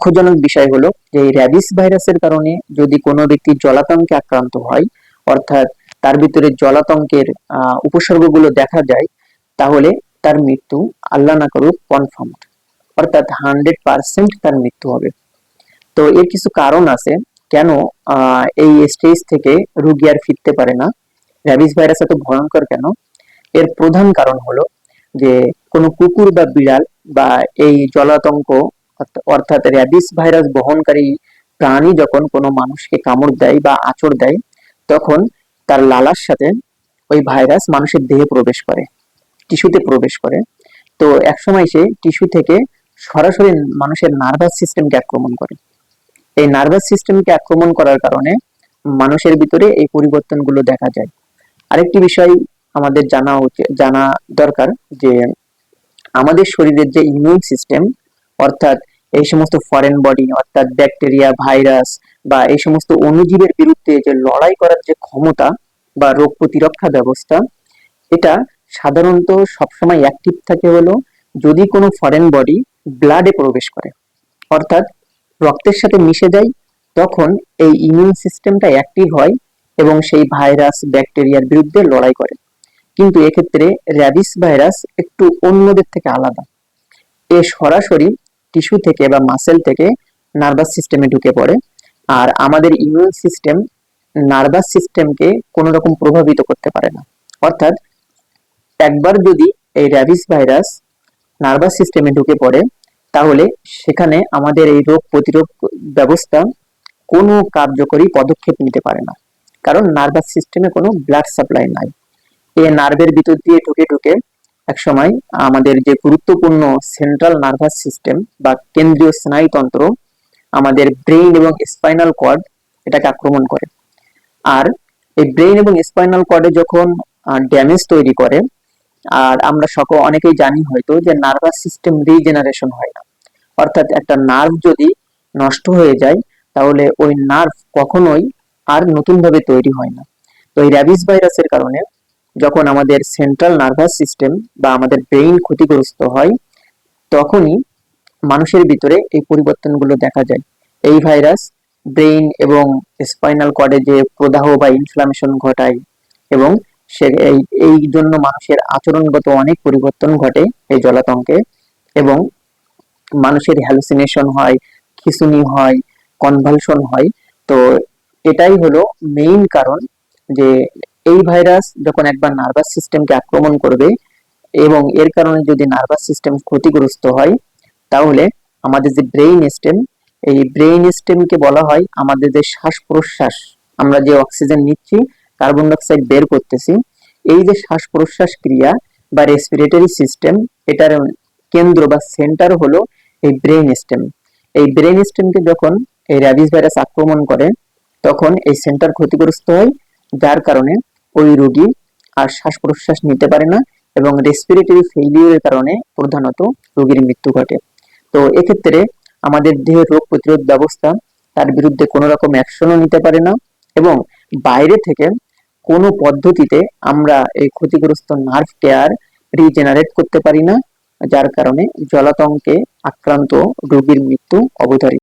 দুঃখজনক বিষয় হলো যে র্যাবিস ভাইরাসের কারণে যদি কোনো ব্যক্তি জলাতঙ্কে আক্রান্ত হয়, অর্থাৎ তার ভিতরে জলাতঙ্কের উপসর্গগুলো দেখা যায়, তাহলে তার মৃত্যু আল্লাহ না করুক কনফার্ম অর্থাৎ হান্ড্রেড পার্সেন্ট তার মৃত্যু হবে। তো এর কিছু কারণ আছে কেন এই স্টেজ থেকে রুগী আর ফিরতে পারে না। র্যাবিস ভাইরাস এত ভয়ঙ্কর কেন? এর প্রধান কারণ হলো যে কোনো কুকুর বা বিড়াল বা এই জলাতঙ্ক অর্থাৎ র্যাবিস ভাইরাস বহনকারী প্রাণী যখন কোনো মানুষকে কামড় দেয় বা আঁচড় দেয়, তখন তার লালার সাথে ওই ভাইরাস মানুষের দেহে প্রবেশ করে টিস্যুতে প্রবেশ করে। তো একসময় সে টিস্যু থেকে সরাসরি মানুষের নার্ভাস সিস্টেমকে আক্রমণ করে। এই নার্ভাস সিস্টেমকে আক্রমণ করার কারণে মানুষের ভিতরে এই পরিবর্তনগুলো দেখা যায়। আরেকটি বিষয় আমাদের জানা উচিত, জানা দরকার যে আমাদের শরীরের যে ইমিউন সিস্টেম অর্থাৎ এই সমস্ত ফরেন বডি অর্থাৎ ব্যাকটেরিয়া ভাইরাস বা এই সমস্ত অণুজীবের বিরুদ্ধে যে লড়াই করার যে ক্ষমতা বা রোগ প্রতিরক্ষা ব্যবস্থা, এটা সাধারণত সবসময় অ্যাক্টিভ থাকে হলো যদি কোনো ফরেন বডি ব্লাডে প্রবেশ করে। অর্থাৎ রক্তের সাথে মিশে যায়, তখন এই ইমিউন সিস্টেমটা অ্যাক্টিভ হয় এবং সেই ভাইরাস ব্যাকটেরিয়ার বিরুদ্ধে লড়াই করে। কিন্তু এক্ষেত্রে র্যাবিস ভাইরাস একটু অন্যদের থেকে আলাদা। এ সরাসরি টিস্যু থেকে বা মাসেল থেকে নার্ভাস সিস্টেমে ঢুকে পড়ে। আর আমাদের ইমিউন সিস্টেম নার্ভাস সিস্টেমকে কোনো রকম প্রভাবিত করতে পারে না। অর্থাৎ একবার যদি এই র্যাবিস ভাইরাস নার্ভাস সিস্টেমে ঢুকে পড়ে, তাহলে সেখানে আমাদের এই রোগ প্রতিরোধ ব্যবস্থা কোনো কার্যকরী পদক্ষেপ নিতে পারে না। কারণ নার্ভাস সিস্টেমে কোনো ব্লাড সাপ্লাই নাই। এই নার্ভের ভিতর দিয়ে ঢুকে ঢুকে একসময় আমাদের যে গুরুত্বপূর্ণ সেন্ট্রাল নার্ভাস সিস্টেম বা কেন্দ্রীয় স্নায়ুতন্ত্র আমাদের ব্রেইন এবং স্পাইনাল কর্ড এটাকে আক্রমণ করে। আর এই ব্রেইন এবং স্পাইনাল কর্ডে যখন ড্যামেজ তৈরি করে, আর আমরা সকল, অনেকেই জানি হয়তো যে নার্ভাস সিস্টেম রিজেনারেশন হয় না। অর্থাৎ একটা নার্ভ যদি নষ্ট হয়ে যায়, তাহলে ওই নার্ভ কখনোই আর নতুনভাবে তৈরি হয় না। তো এই র্যাবিস ভাইরাসের কারণে যখন আমাদের সেন্ট্রাল নার্ভাস সিস্টেম বা আমাদের ব্রেইন ক্ষতিগ্রস্ত হয়, তখনই মানুষের ভিতরে এই পরিবর্তনগুলো দেখা যায়। এই ভাইরাস ব্রেইন এবং স্পাইনাল কর্ডে যে প্রদাহ বা ইনফ্লামেশন ঘটায় এবং সে এই এই জন্য মানুষের আচরণগত অনেক পরিবর্তন ঘটে এই জলাতঙ্কে এবং মানুষের হ্যালুসিনেশন হয়, খিঁচুনি হয় কনভালশন হয়। তো এটাই হলো মেইন কারণ যে এই ভাইরাস যখন একবার নার্ভাস সিস্টেমকে আক্রমণ করবে এবং এর কারণে যদি নার্ভাস সিস্টেম ক্ষতিগ্রস্ত হয়, তাহলে আমাদের যে ব্রেইন স্টেম এই ব্রেইন স্টেমকে বলা হয় আমাদের যে শ্বাস প্রশ্বাস আমরা যে অক্সিজেন নিচ্ছি কার্বন ডাইঅক্সাইড বের করতেছি, এই যে শ্বাস প্রশ্বাস ক্রিয়া বা রেসপিরেটরি সিস্টেম এটার কেন্দ্র বা সেন্টার হলো এই ব্রেইন স্টেম এই ব্রেইন স্টেমকে যখন এই র্যাবিস ভাইরাস আক্রমণ করে, তখন এই সেন্টার ক্ষতিগ্রস্ত হয়, যার কারণে ওই রোগী আর শ্বাস প্রশ্বাস নিতে পারে না এবং রেসপিরেটরি ফেলিওরের কারণে প্রধানত রোগীর মৃত্যু ঘটে। তো এক্ষেত্রে আমাদের দেহের রোগ প্রতিরোধ ব্যবস্থা তার বিরুদ্ধে কোনো রকম অ্যাকশনও নিতে পারে না এবং বাইরে থেকে কোনো পদ্ধতিতে আমরা এই ক্ষতিগ্রস্ত নার্ভ কেয়ার রিজেনারেট করতে পারি না, যার কারণে জলাতঙ্কে আক্রান্ত রোগীর মৃত্যু অবধারিত।